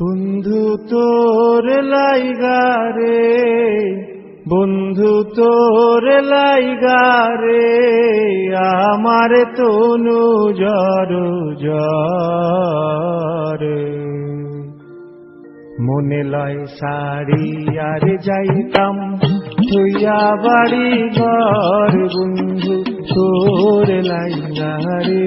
বন্ধু তোর লাইগারে বন্ধু তোর লাইগারে আমার তনু জর জরে। মনে লয় শাড়ি আর যাইতাম তুইয়া বাড়ি ঘর, বন্ধু তোর লাইগারে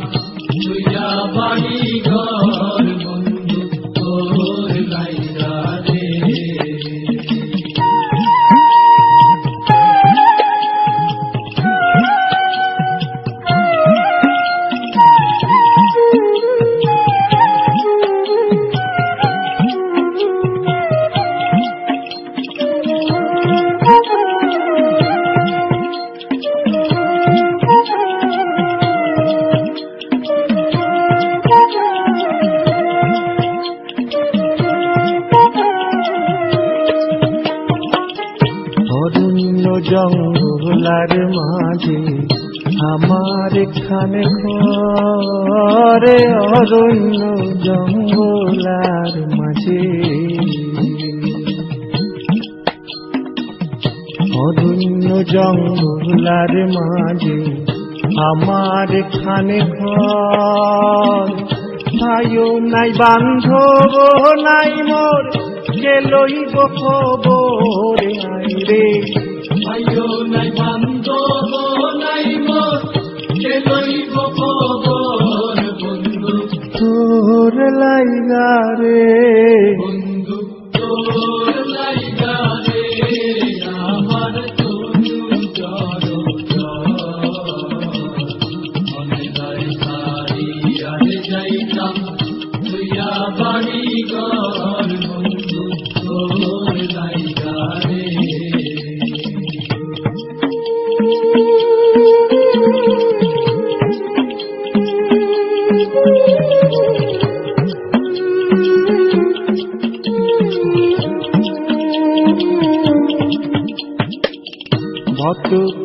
জঙ্গলার মাঝে আমার এখানে ঘরে অরণ্য জঙ্গলার মাঝে। অরণ্য জঙ্গলার মাঝে আমার এখানে ঘর। ভাইও নাই বান্ধব, নাই মোর কে লইব খবর আই রে। আইও নাই তোর লাইগা রে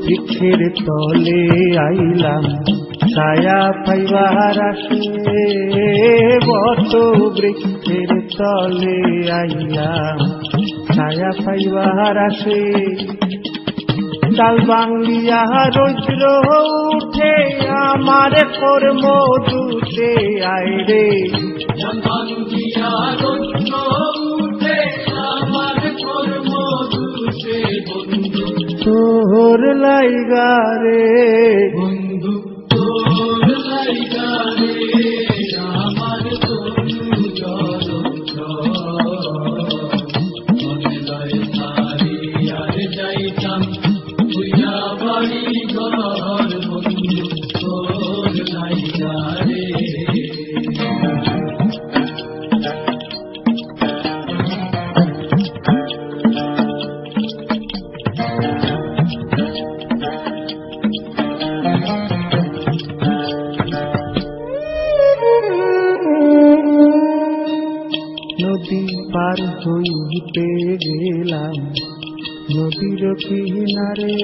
বৃক্ষের তলে আইলাম। ছায়া পাইবার আসে বত বৃক্ষের তলে আইলাম। ছায়া পাইবার আসে, ডাল বাঙ্গিয়া রৌদ্র উঠে আমার কর্ম দুটে আয় রে। তোর লাইগা রে। পার হইতে গেলাম নদীর কিনারে।